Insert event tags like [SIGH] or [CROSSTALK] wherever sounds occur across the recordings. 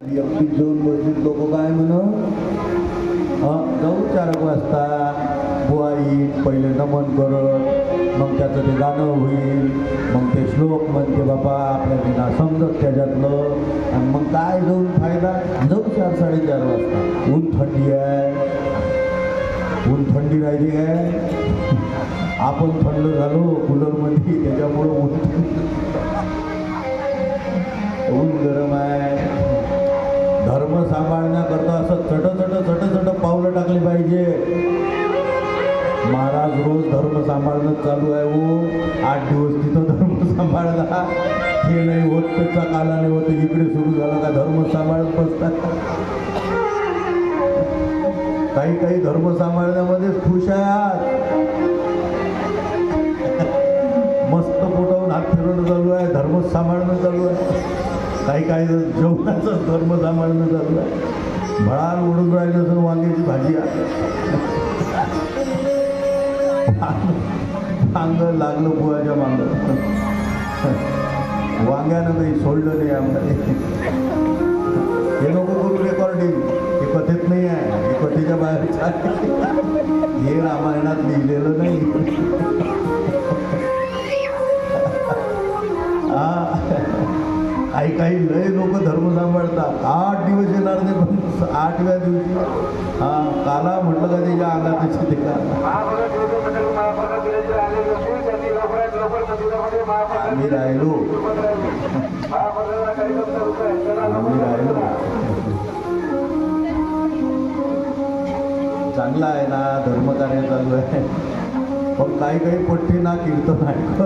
जाऊन बसलीत लोक काय म्हण? जाऊ चार एक वाजता. बुवा येईल पहिले नमन करत. मग त्याचं ते गाणं होईल. मग ते श्लोक म्हणते बाबा आपल्या बिना समजत त्याच्यातलं. आणि मग काय जाऊन फायदा? जाऊ चार साडेचार वाजता. ऊन थंडी आहे. ऊन थंडी राहिली काय आपण थंड झालो कूलरमध्ये त्याच्यामुळं ऊन ऊन गरम आहे. धर्म सांभाळण्याकरता असं चट चट चट चट पावलं टाकली पाहिजे. महाराज रोज धर्म सांभाळणं चालू आहे हो. आठ दिवस तिथं धर्म सांभाळला हे नाही होत त्याचा काला नाही होत. इकडे सुरू झालं का धर्म सांभाळत बसतात. काही काही धर्म सांभाळण्यामध्ये खुश आहात. मस्त पोटावून हात फिरवणं चालू आहे. धर्म सांभाळणं चालू आहे. काही काही जेवणाचा जेवणाचं धर्म सांभाळणं चाललं आहे भळाल राहिलं तर वांग्याची भाजी आहे. वांग लागलं बुवाच्या मांग. वांग्यानं काही सोडलं नाही आम्हाला. हे नको करू रेकॉर्डिंग हे कथेत नाही आहे. हे कथेच्या बाहेर हे रामायणात लिहिलेलं नाही. काही काही लय लोक धर्म सांभाळतात. आठ दिवस येणार नाही पण आठव्या दिवशी. हा काला म्हटलं का त्याच्या अंगात ते का? आम्ही राहिलो. आम्ही राहिलो. चांगला आहे ना धर्मकार्य चालू आहे. पण काही काही पठ्ठे ना कीर्तन ऐकत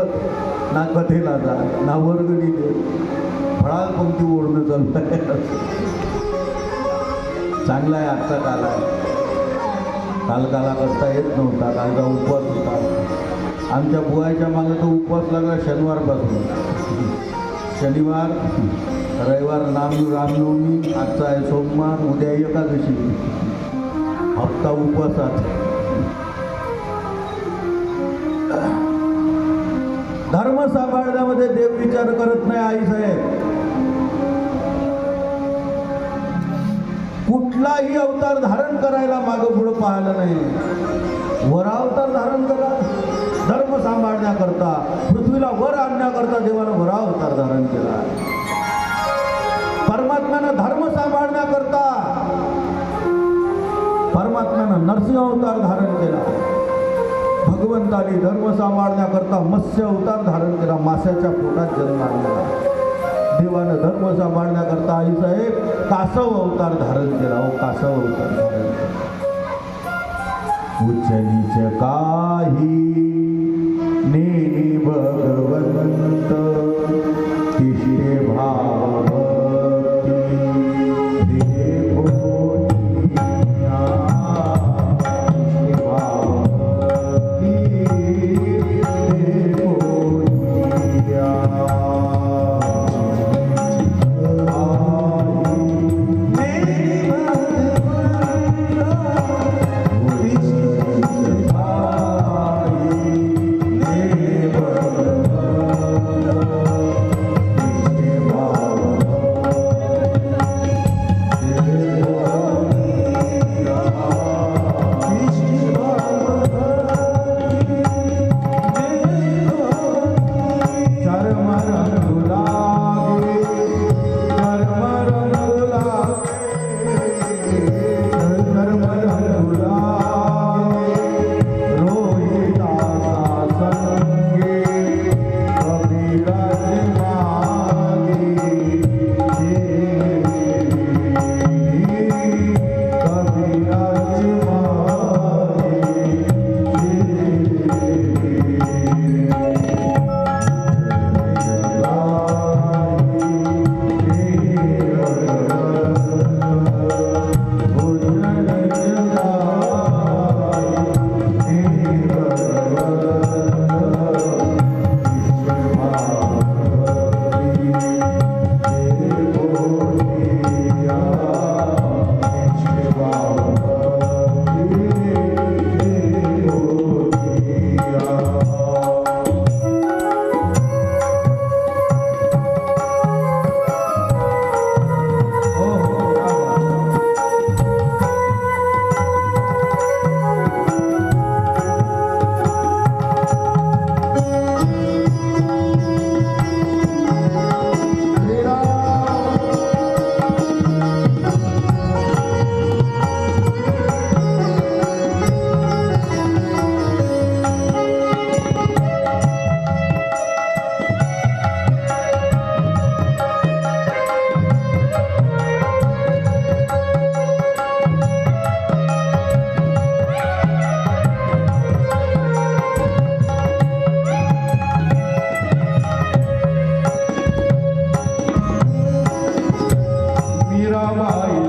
ना कथेला जा ना वर्ग दे. फळाल पंक्ती ओढणं चालू आहे चांगला आहे आजचा काल. आहे काल काला करता येत नव्हता कालचा उपवास होता. आमच्या बुवायच्या मागे तो उपवास लागला शनिवारपासून. शनिवार रविवार नाम रामनवमी आजचा आहे सोमवार उद्या एकादशी. हप्ता उपवासात. धर्म सांभाळण्यामध्ये देव विचार करत नाही आई साहेब. कुठलाही अवतार धारण करायला मागं पुढं पाहिलं नाही. वरावतार धारण करा. धर्म सांभाळण्याकरता पृथ्वीला वर आणण्याकरता देवानं वरा अवतार धारण केला. परमात्म्यानं धर्म सांभाळण्याकरता परमात्म्यानं नरसिंह अवतार धारण केला. भगवंताने धर्म सांभाळण्याकरता मत्स्य अवतार धारण केला. माशाच्या पोटात जन्म आणला. देवानं धर्म सांभाळण्याकरता आई साहेब कासव अवतार धारण केला हो कासव अवतार धारण उच्च काही नेनी भगवंत. हा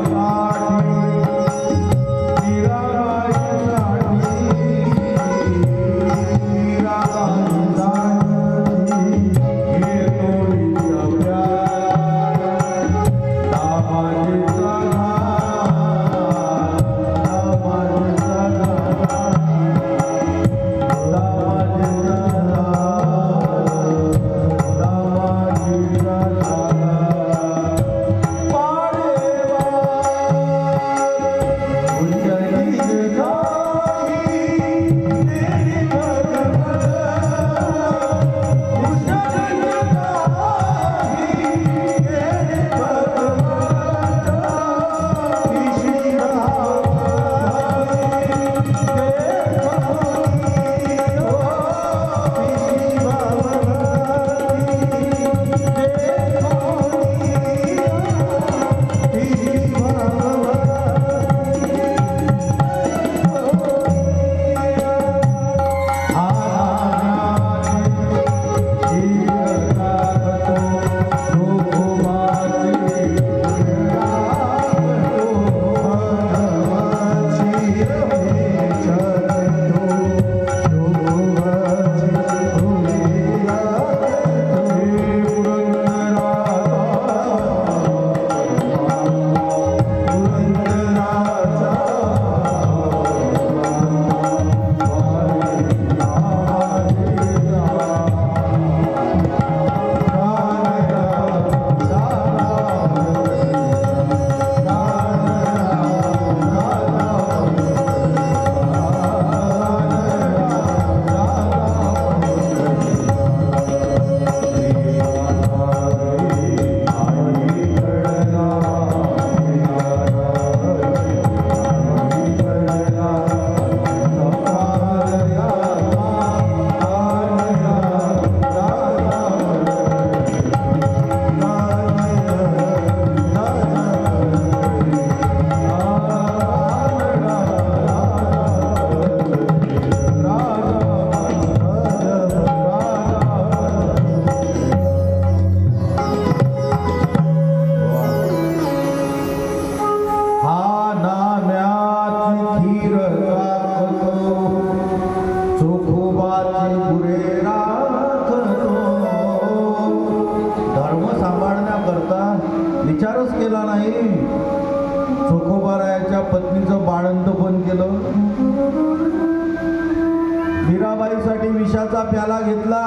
मीराबाईसाठी विषाचा प्याला घेतला.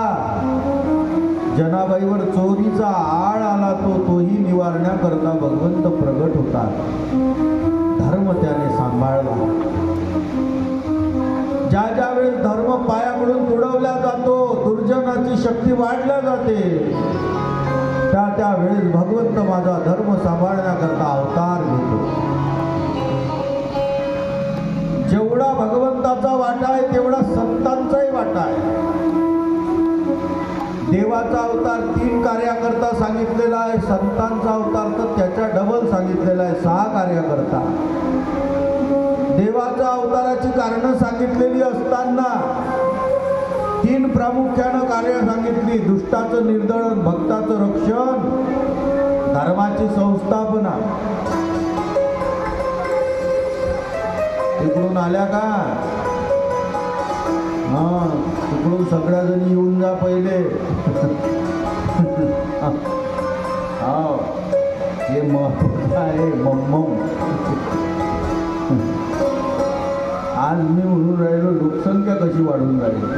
जनाबाईवर चोरीचा आळ आला तो तोही निवारण्याकरता भगवंत प्रगट होता. धर्म त्याने सांभाळला. ज्या ज्या वेळेस धर्म पायाकडून तुडवला जातो दुर्जनाची शक्ती वाढल्या जाते. त्या त्या वेळेस भगवंत माझा धर्म सांभाळण्याकरता अवतार घेतो. जेवढा भगवंताचा वाटा आहे तेवढा संतांचाही वाटा आहे. देवाचा अवतार तीन कार्याकरता सांगितलेला आहे संतांचा अवतार तर त्याच्या डबल सांगितलेला आहे सहा कार्याकरता. देवाच्या अवताराची कारणं सांगितलेली असताना तीन प्रामुख्यानं कार्य सांगितली दुष्टाचं निर्दळन भक्ताचं रक्षण धर्माची संस्थापना. तिकडून आल्या का? हा तिकडून सगळ्या जणी येऊन जा पहिले. हा हे महत्वाचं आहे मम्मम. आज मी म्हणून राहिलो लोकसंख्या कशी वाढून राहिली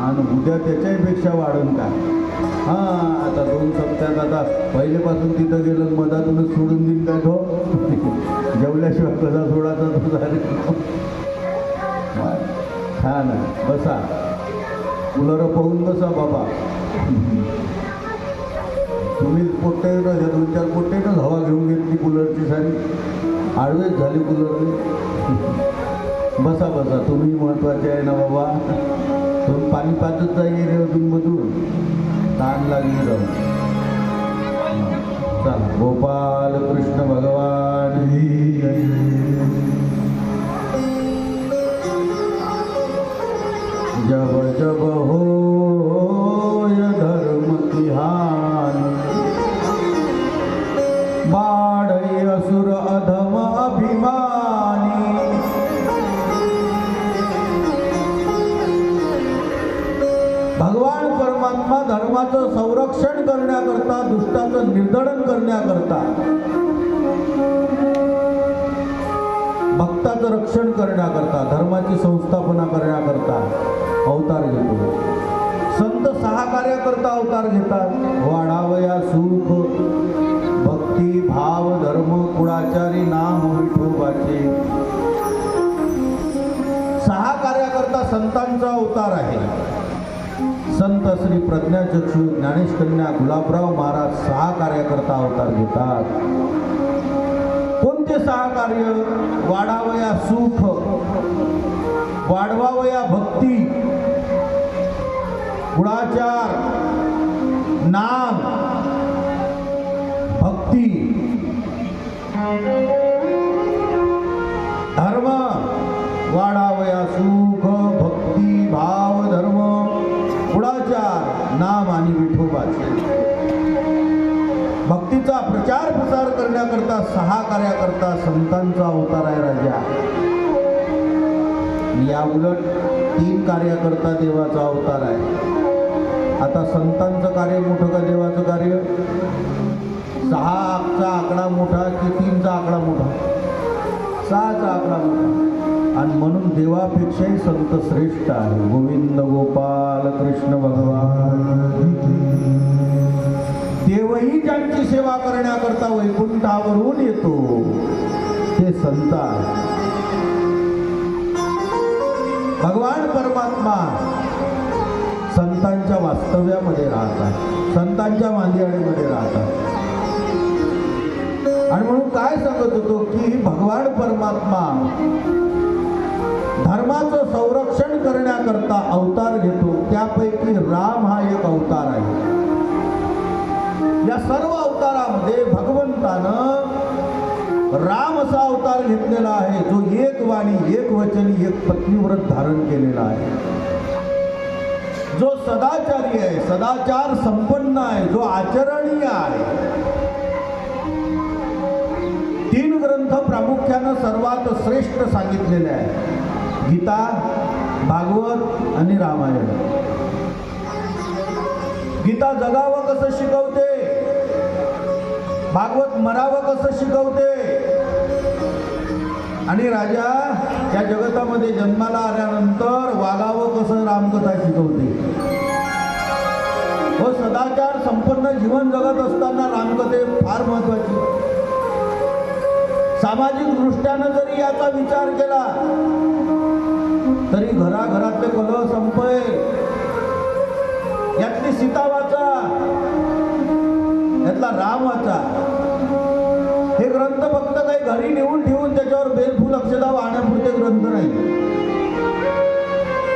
आणि उद्या त्याच्याहीपेक्षा वाढून काय? हां आता दोन सप्त्यात आता पहिलेपासून तिथं गेलं मधातूनच सोडून देईन काय ठो जेवल्याशिवाय कसा सोडायचा तो झाले छान बसा. कुलर पाहून बसा बाबा. तुम्ही पोट्टे दोन चार पोट्टेटच हवा घेऊन घेतली कूलरची सारी. आडवेच झाली कूलरने बसा बसा. तुम्ही महत्त्वाचे आहे ना बाबा. तुम्ही पाणी पाचत जाईल अजून मधून. ताण लागली राहून चला गोपाल कृष्ण भगवान की जय. जब जब होय धर्म धर्माचं संरक्षण करण्याकरता दुष्टाचं निर्दळन करण्याकरता. भक्ताचं रक्षण करण्याकरता धर्माची संस्थापना करण्याकरता अवतार घेतो. संत सहा कार्याकरता अवतार घेतात. वाढावया सुख भक्ती भाव धर्म कुळाचारी नाम विठोबाचे. सहा कार्याकरता संतांचा अवतार आहे. संत श्री प्रज्ञाचक्षु ज्ञानेश कन्या गुलाबराव महाराज सहा कार्यकर्ता अवतार घेतात. कोणते सहा कार्य? वाढावया सुख वाढवावया भक्ती गुणाचार नाम भक्ती. धर्म वाढावया सुख. भक्तीचा प्रचार प्रसार करण्याकरता सहा कार्याकरता संतांचा अवतार आहे राजा. या उलट तीन कार्याकरता देवाचा अवतार आहे. आता संतांचं कार्य मोठं का देवाचं कार्य? सहाचा आकडा मोठा की तीनचा आकडा मोठा? सहाचा आकडा मोठा. आणि म्हणून देवापेक्षाही संत श्रेष्ठ आहे. गोविंद गोपाल कृष्ण भगवान. देवही ज्यांची सेवा करण्याकरता वैकुंठावरून येतो. ते संत भगवान परमात्मा संतांच्या वास्तव्यामध्ये राहतात संतांच्या मांदियाळीमध्ये राहतात. आणि म्हणून काय सांगत होतो की भगवान परमात्मा धर्माचं संरक्षण करण्याकरता अवतार घेतो त्यापैकी राम हा मध्ये भगवंतानं राम असा अवतार घेतलेला आहे. जो एक वाणी एक वचनी एक पत्नीव्रत धारण केलेला आहे. जो सदाचारी आहे सदाचार संपन्न आहे जो आचरणीय आहे. तीन ग्रंथ प्रामुख्यानं सर्वात श्रेष्ठ सांगितलेले आहे गीता भागवत आणि रामायण. गीता जगावं कसं शिकवते? भागवत मरावं कसं शिकवते? आणि राजा या जगतामध्ये जन्माला आल्यानंतर वागावं कसं रामकथा शिकवते? व सदाचार संपन्न जीवन जगत असताना रामकथे फार महत्वाची. सामाजिक दृष्ट्यानं जरी याचा विचार केला तरी घराघरातले कलह संपय यातली सीता घेतला रामाचा राम वाचा. हे ग्रंथ फक्त काही घरी नेऊन ठेवून त्याच्यावर बेलफूल अक्षदा वाहण्यापुरते ग्रंथ नाही.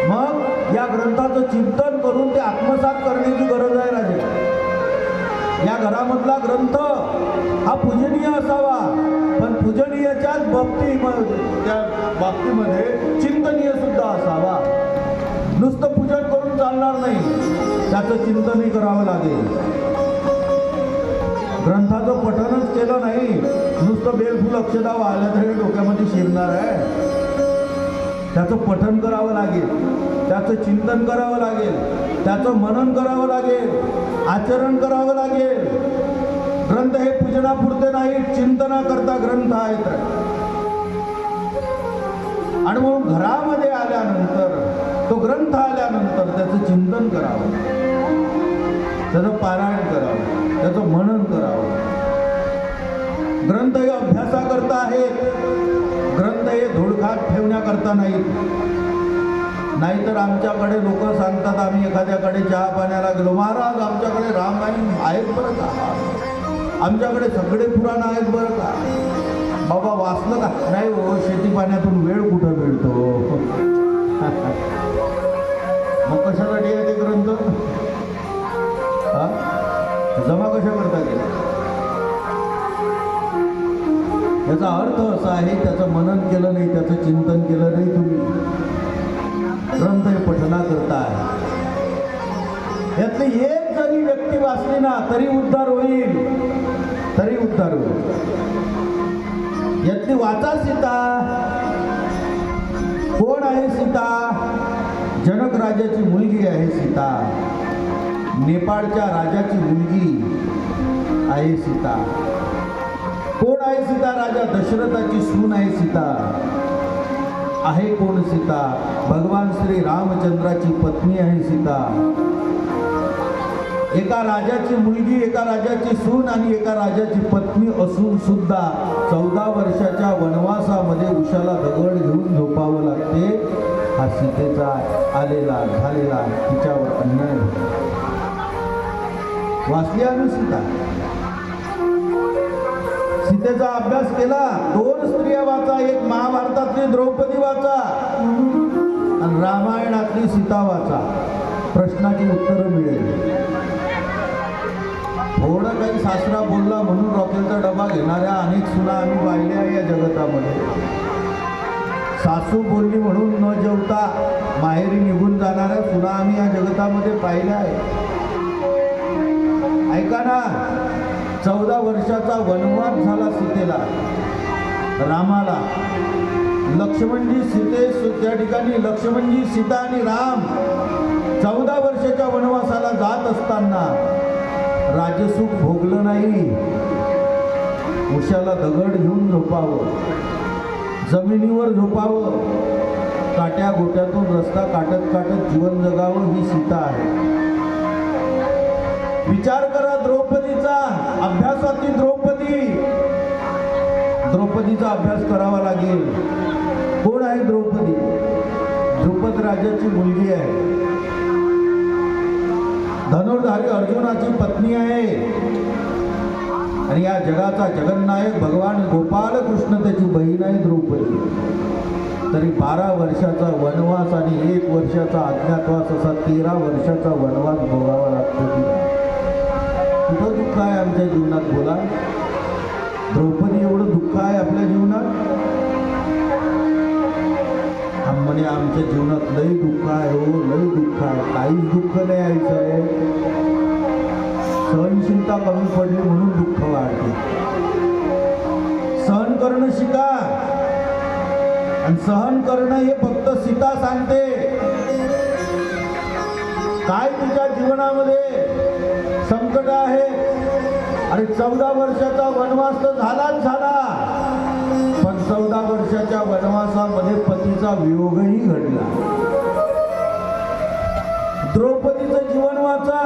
मग या ग्रंथाचं चिंतन करून ते आत्मसात करण्याची गरज आहे राजे. या घरामधला ग्रंथ हा पूजनीय असावा पण पूजनीयच्याच बाबती त्या बाबतीमध्ये चिंतनीय सुद्धा असावा. नुसतं पूजन करून चालणार नाही. त्याचं चिंतनही करावं लागेल. ग्रंथाचं पठनच केलं नाही. नुसतं बेलफुल अक्षदा वाहल्या तरी डोक्यामध्ये शिरणार आहे. त्याचं पठन करावं लागेल. त्याचं चिंतन करावं लागेल. त्याचं मनन करावं लागेल. आचरण करावं लागेल. ग्रंथ हे पूजनापुरते नाही चिंतना करता ग्रंथ आहेत. आणि म्हणून घरामध्ये आल्यानंतर तो ग्रंथ आल्यानंतर त्याचं चिंतन करावं. त्याचं पारायण करावं. त्याचं मनन करावं. ग्रंथ हे अभ्यासाकरता आहेत. ग्रंथ हे धुळखात ठेवण्याकरता नाहीत. नाहीतर आमच्याकडे लोक सांगतात आम्ही एखाद्याकडे चहा पाण्याला गेलो. महाराज आमच्याकडे रामायण आहेत बरं का? आमच्याकडे सगळे पुराण आहेत बरं का? बाबा वाचलं का? नाही हो शेती पाण्यातून वेळ कुठं मिळतो? [LAUGHS] मग कशासाठी आहे ते ग्रंथ? हा? जमा कशा करता येईल? याचा अर्थ असा आहे त्याचं मनन केलं नाही त्याचं चिंतन केलं नाही तुम्ही. ग्रंथ हे पठना करता आहे यातली एक जरी व्यक्ती वाचली ना तरी उद्धार होईल. तरी उद्धार होईल. यातली वाचा सीता. कोण आहे सीता? जनक राजाची मुलगी आहे सीता. नेपाळच्या राजाची मुलगी आहे सीता. कोण आहे सीता राजा? दशरथाची सून आहे सीता. आहे कोण सीता? भगवान श्री रामचंद्राची पत्नी आहे सीता. एका राजाची मुलगी एका राजाची सून आणि एका राजाची पत्नी असून सुद्धा चौदा वर्षाच्या वनवासामध्ये उशाला दगड घेऊन झोपावं लागते. हा सीतेचा आलेला झालेला तिच्यावर अन्याय होता. वाचली आम्ही सीता? सीतेचा अभ्यास केला दोन स्त्रिया वाचा एक महाभारतातली द्रौपदी वाचा आणि रामायणातली सीता वाचा. प्रश्नाची उत्तरं मिळेल. थोडं काही सासरा बोलला म्हणून रॉकेलचा डबा घेणाऱ्या अनेक सुना आम्ही पाहिल्या या जगतामध्ये. सासू बोलली म्हणून न जेवता माहेरी निघून जाणाऱ्या सुना आम्ही या जगतामध्ये पाहिल्या आहे ठिकाणा चौदा वर्षाचा वनवास झाला सीतेला. रामाला. लक्ष्मणजी सीते त्या ठिकाणी लक्ष्मणजी सीता आणि राम चौदा वर्षाच्या वनवासाला जात असताना राजसुख भोगलं नाही. उशाला दगड घेऊन झोपावं. जमिनीवर झोपावं. काट्या गोट्यातून रस्ता काटत काटत जीवन जगावं ही सीता आहे. विचार करा द्रौपदीचा अभ्यासातली द्रौपदी. द्रौपदीचा अभ्यास करावा लागेल. कोण आहे द्रौपदी? द्रुपद राजाची मुलगी आहे. धनुर्धारी अर्जुनाची पत्नी आहे. आणि या जगाचा जगन्नायक भगवान गोपाल कृष्ण त्याची बहीण आहे द्रौपदी. तरी बारा वर्षाचा वनवास आणि एक वर्षाचा अज्ञातवास असा तेरा वर्षाचा वनवास भोगावा लागतो तिला. कुठं दुःख आहे आमच्या जीवनात बोला. द्रौपदी एवढं दुःख आहे आपल्या जीवनात? म्हणे आमच्या जीवनात लई दुःख आहे हो लई दुःख आहे. काहीच दुःख नाही यायचं आहे सहनशीलता कमी पडली म्हणून दुःख वाढते. सहन करणं शिका. आणि सहन करणं हे फक्त सीता सांगते. काय तुझ्या जीवनामध्ये? संकट आहे आणि चौदा वर्षाचा वनवास तर झालाच झाला. पण चौदा वर्षाच्या वनवासामध्ये पतीचा वियोगही घडला. द्रौपदीचं जीवन वाचा.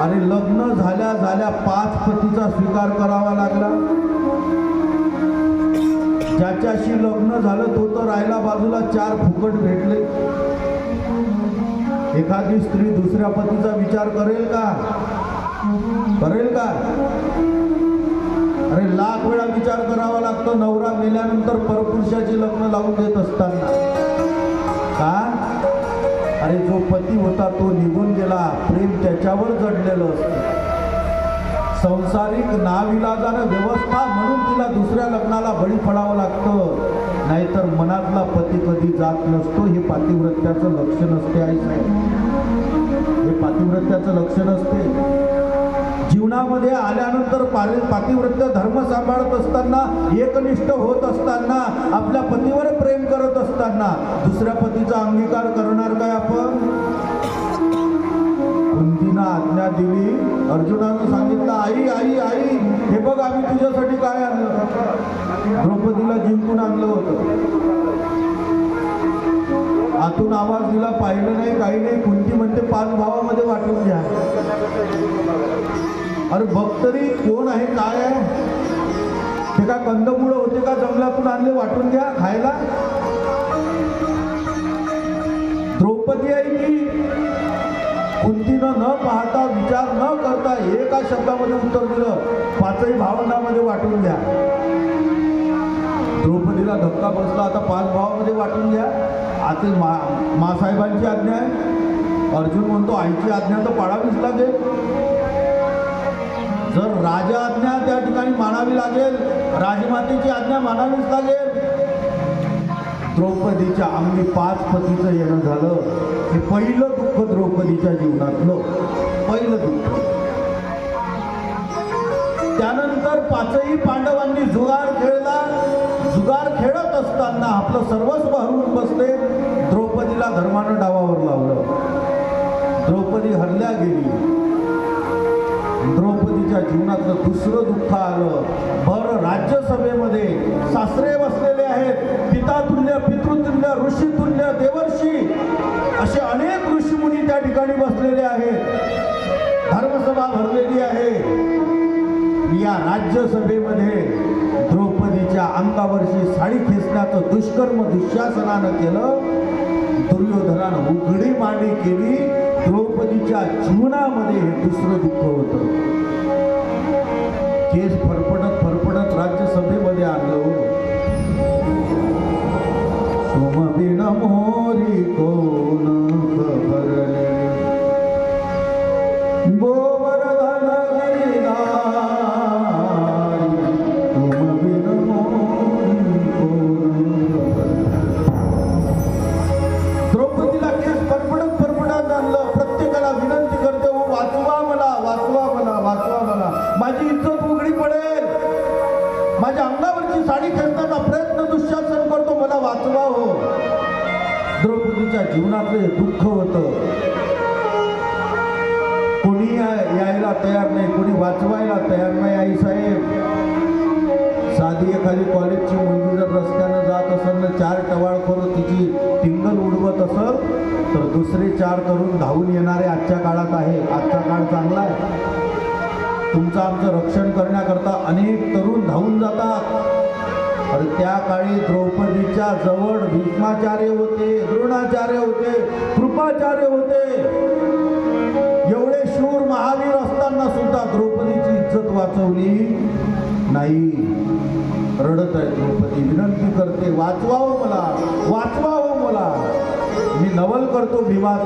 आणि लग्न झाल्या झाल्या पाच पतीचा स्वीकार करावा लागला. ज्याच्याशी लग्न झालं तो तर राहिला बाजूला चार फुकट भेटले. एखादी स्त्री दुसऱ्या पतीचा विचार करेल का? करेल का? अरे लाख वेळा विचार करावा लागतो. नवरा मेल्यानंतर परपुरुषाचे लग्न लावून देत असताना. का? अरे जो पती होता तो निघून गेला. प्रेम त्याच्यावर जडलेलं असतं. संसारिक नाविलाजानं व्यवस्था म्हणून तिला दुसऱ्या लग्नाला बळी पडावं लागतं. नाहीतर पती कधी जात नसतो हे पातिव्रत्याचं लक्षण असते आई साहेब. हे पातिव्रत्याचं लक्षण असते. जीवनामध्ये आल्यानंतर पाले पातिव्रत्य धर्म सांभाळत असताना एकनिष्ठ होत असताना आपल्या पतीवर प्रेम करत असताना दुसऱ्या पतीचा अंगीकार करणार काय आपण? कुंतीनं आज्ञा दिली. अर्जुनानं सांगितलं आई आई आई हे बघ आम्ही तुझ्यासाठी काय आणलं? द्रौपदीला जिंकून आणलं होतं. आतून आवाज दिला पाहिलं नाही काही नाही कुंती म्हणते पाच भावामध्ये वाटून घ्या. अरे बघ तरी कोण आहे काय आहे? ते का कंदमुळं होते का जंगलातून आणले वाटून घ्या खायला? द्रौपदी आहे की कुंतीनं न पाहता विचार न करता एका शब्दामध्ये उत्तर दिलं पाचही भावनामध्ये वाटून घ्या. द्रौपदीला धक्का बसला आता पाच भावामध्ये वाटून घ्या. आता मा मासाहेबांची आज्ञा आहे. अर्जुन म्हणतो आईची आज्ञा तर पाळावीच लागेल. जर राजा आज्ञा त्या ठिकाणी मानावी लागेल राजमातेची आज्ञा मानावीच लागेल. द्रौपदीच्या अंगी पाच पतीचं येणं झालं. हे पहिलं दुःख द्रौपदीच्या जीवनातलं. पहिलं दुःख. त्यानंतर पाचही पांडवांनी जुगार खेळला. जुगार खेळत असताना आपलं सर्वस्व हरवून बसले द्रौपदीला धर्मानं डावावर लावलं. द्रौपदी हरल्या गेली. द्रौपदीच्या जीवनातलं दुसरं दुःख आलं. भर राज्यसभेमध्ये सासरे बसलेले आहेत. पितातुल्य पितृतुल्य ऋषीतुल्य देवर्षी असे अनेक ऋषीमुनी त्या ठिकाणी बसलेले आहेत. धर्मसभा भरलेली आहे. या राज्यसभेमध्ये द्रौपदीच्या अंगावरची साडी खेचण्याचं दुष्कर्म दुःशासनानं केलं. दुर्योधनानं उघडी मांडी केली. द्रौपदीच्या जीवनामध्ये हे दुसरं दुःख होतं. कोणी या- यायला तयार नाही कोणी वाचवायला तयार नाही आई साहेब. साधी एखादी कॉलेजची मुलगी जर रस्त्यानं जात असेल ना चार टवाळखोर तिची टिंगल उडवत असं तर दुसरे चार तरुण धावून येणारे आजच्या काळात आहे. आजचा काळ चांगला आहे. तुमचं आमचं रक्षण करण्याकरता अनेक तरुण धावून जातात. आणि त्या काळी द्रौपदीच्या जवळ भीष्माचार्य होते द्रोणाचार्य होते कृपाचार्य होते. एवढे शूर महावीर असताना सुद्धा द्रौपदीची इज्जत वाचवली नाही. रडत आहे द्रौपदी विनंती करते वाचवावं मला वाचवावं मला. मी नवल करतो भीमा